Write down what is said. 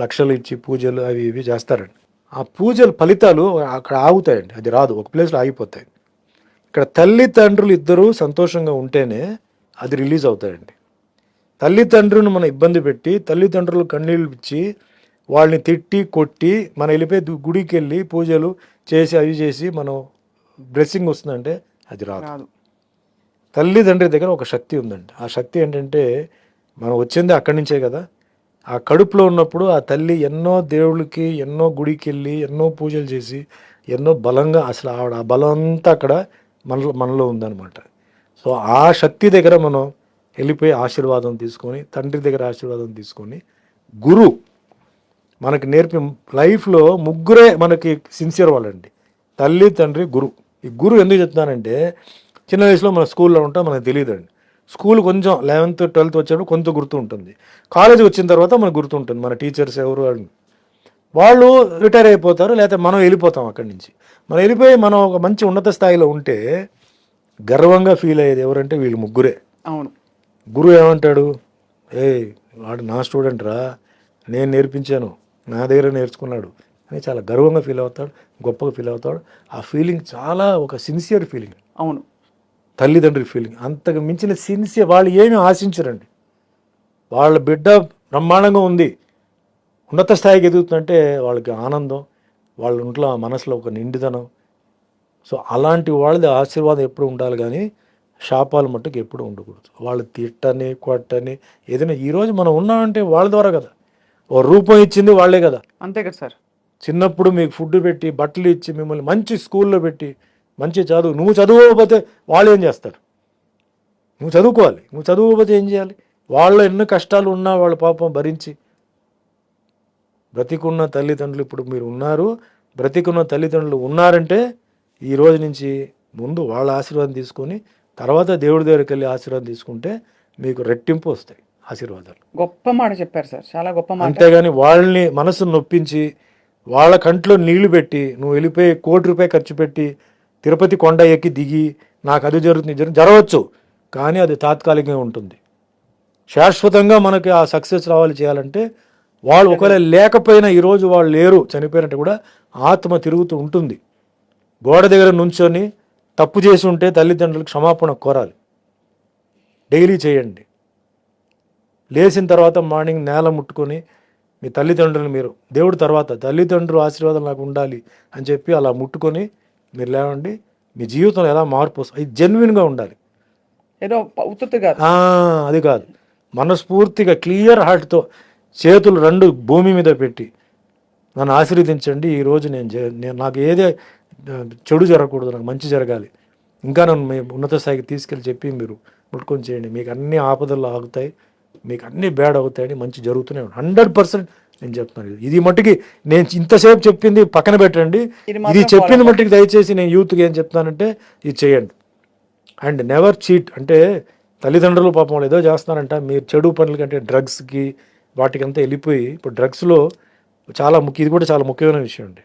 లక్షలు ఇచ్చి పూజలు అవి ఇవి చేస్తారండి. ఆ పూజల ఫలితాలు అక్కడ ఆగుతాయండి. అది రాదు. ఒక ప్లేస్లో ఆగిపోతాయి. ఇక్కడ తల్లిదండ్రులు ఇద్దరూ సంతోషంగా ఉంటేనే అది రిలీజ్ అవుతాయండి. తల్లిదండ్రులను మనం ఇబ్బంది పెట్టి తల్లిదండ్రులు కన్నీళ్ళు ఇచ్చి వాళ్ళని తిట్టి కొట్టి మనం వెళ్ళిపోయి గుడికి వెళ్ళి పూజలు చేసి అవి చేసి మనం బ్లెస్సింగ్ వస్తుందంటే అది రాదు. రాదు. తల్లిదండ్రి దగ్గర ఒక శక్తి ఉందండి. ఆ శక్తి ఏంటంటే మనం వచ్చింది అక్కడి నుంచే కదా. ఆ కడుపులో ఉన్నప్పుడు ఆ తల్లి ఎన్నో దేవుళ్ళకి ఎన్నో గుడికి వెళ్ళి ఎన్నో పూజలు చేసి ఎన్నో బలంగా అసలు ఆవిడ ఆ బలం అంతా అక్కడ మనలో మనలో ఉందన్నమాట. సో ఆ శక్తి దగ్గర మనం వెళ్ళిపోయి ఆశీర్వాదం తీసుకొని తండ్రి దగ్గర ఆశీర్వాదం తీసుకొని గురు మనకి నేర్పి లైఫ్లో ముగ్గురే మనకి సిన్సియర్ వాళ్ళండి. తల్లి తండ్రి గురు. ఈ గురు ఎందుకు చెప్తున్నానంటే చిన్న వయసులో మన స్కూల్లో ఉంటాం మనకు తెలియదండి. స్కూల్ కొంచెం లెవెన్త్ ట్వెల్త్ వచ్చేటప్పుడు కొంత గుర్తు ఉంటుంది. కాలేజీ వచ్చిన తర్వాత మనకు గుర్తు ఉంటుంది. మన టీచర్స్ ఎవరు అని. వాళ్ళు రిటైర్ అయిపోతారు లేకపోతే మనం వెళ్ళిపోతాం అక్కడి నుంచి. మనం వెళ్ళిపోయి మనం ఒక మంచి ఉన్నత స్థాయిలో ఉంటే గర్వంగా ఫీల్ అయ్యేది ఎవరంటే వీళ్ళు ముగ్గురే. అవును. గురువు ఏమంటాడు? ఏయ్ వాడు నా స్టూడెంట్ రా నేను నేర్పించాను నా దగ్గర నేర్చుకున్నాడు అని చాలా గర్వంగా ఫీల్ అవుతాడు గొప్పగా ఫీల్ అవుతాడు. ఆ ఫీలింగ్ చాలా ఒక సిన్సియర్ ఫీలింగ్. అవును. తల్లిదండ్రుల ఫీలింగ్ అంతకు మించిన సిన్సియర్ వాళ్ళు ఏమీ ఆశించరండి. వాళ్ళ బిడ్డ బ్రహ్మాండంగా ఉంది. ఉన్నత స్థాయికి ఎదుగుతుందంటే వాళ్ళకి ఆనందం వాళ్ళ ఇంట్లో మనసులో ఒక నిండుదనం సో అలాంటి వాళ్ళది ఆశీర్వాదం ఎప్పుడు ఉండాలి కానీ శాపాలు మట్టుకు ఎప్పుడు ఉండకూడదు. వాళ్ళు తిట్టని కొట్టని ఏదైనా ఈరోజు మనం ఉన్నామంటే వాళ్ళ ద్వారా కదా. ఓ రూపం ఇచ్చింది వాళ్ళే కదా. అంతే కదా సార్. చిన్నప్పుడు మీకు ఫుడ్ పెట్టి బట్టలు ఇచ్చి మిమ్మల్ని మంచి స్కూల్లో పెట్టి మంచి చదువు. నువ్వు చదువుకోకపోతే వాళ్ళు ఏం చేస్తారు? నువ్వు చదువుకోవాలి. నువ్వు చదువుకోకపోతే ఏం చేయాలి? వాళ్ళ ఎన్ని కష్టాలు ఉన్నా వాళ్ళ పాపం భరించి బ్రతికున్న తల్లిదండ్రులు ఇప్పుడు మీరు ఉన్నారు. బ్రతికున్న తల్లిదండ్రులు ఉన్నారంటే ఈ రోజు నుంచి ముందు వాళ్ళ ఆశీర్వాదం తీసుకొని తర్వాత దేవుడి దగ్గరికి వెళ్ళి ఆశీర్వాదం తీసుకుంటే మీకు రెట్టింపు వస్తాయి ఆశీర్వాదాలు. గొప్ప మాట చెప్పారు సార్. చాలా గొప్ప మాట. అంతేగాని వాళ్ళని మనసును నొప్పించి వాళ్ళ కంట్లో నీళ్ళు పెట్టి నువ్వు వెళ్ళిపోయి కోటి రూపాయలు ఖర్చు పెట్టి తిరుపతి కొండ ఎక్కి దిగి నాకు అది జరుగుతుంది జరగవచ్చు కానీ అది తాత్కాలికంగా ఉంటుంది. శాశ్వతంగా మనకి ఆ సక్సెస్ రావాలి చేయాలంటే వాళ్ళు ఒకవేళ లేకపోయినా ఈరోజు వాళ్ళు లేరు చనిపోయినట్టు కూడా ఆత్మ తిరుగుతూ ఉంటుంది. గోడ దగ్గర నుంచొని తప్పు చేసి ఉంటే తల్లిదండ్రులకు క్షమాపణ కోరాలి. డైలీ చేయండి. లేచిన తర్వాత మార్నింగ్ నేల ముట్టుకొని మీ తల్లిదండ్రులు మీరు దేవుడి తర్వాత తల్లిదండ్రులు ఆశీర్వాదం నాకు ఉండాలి అని చెప్పి అలా ముట్టుకొని మీరు లేవండి మీ జీవితంలో ఎలా మార్పు వస్తుంది అది జెన్యున్గా ఉండాలి. ఏదో అది కాదు. మనస్ఫూర్తిగా క్లియర్ హార్ట్తో చేతులు రెండు భూమి మీద పెట్టి నన్ను ఆశీర్వదించండి ఈరోజు నేను నేను నాకు ఏదే చెడు జరగకూడదు నాకు మంచి జరగాలి. ఇంకా నన్ను మీ ఉన్నత స్థాయికి తీసుకెళ్ళి చెప్పి మీరు ముట్టుకొని చేయండి. మీకు అన్ని ఆపదలు ఆగుతాయి మీకు అన్ని బ్యాడ్ అవుతాయని మంచి జరుగుతూనే హండ్రెడ్ పర్సెంట్ నేను చెప్తున్నాను ఇది. మట్టుకి నేను ఇంతసేపు చెప్పింది పక్కన పెట్టండి. ఇది చెప్పింది మట్టుకి దయచేసి నేను యూత్కి ఏం చెప్తానంటే ఇది చేయండి. అండ్ నెవర్ చీట్ అంటే తల్లిదండ్రులు పాపం వాళ్ళు ఏదో చేస్తున్నారంట. మీరు చెడు పనుల కంటే డ్రగ్స్కి వాటికంతా వెళ్ళిపోయి ఇప్పుడు డ్రగ్స్లో చాలా ముఖ్య ఇది కూడా చాలా ముఖ్యమైన విషయం అండి.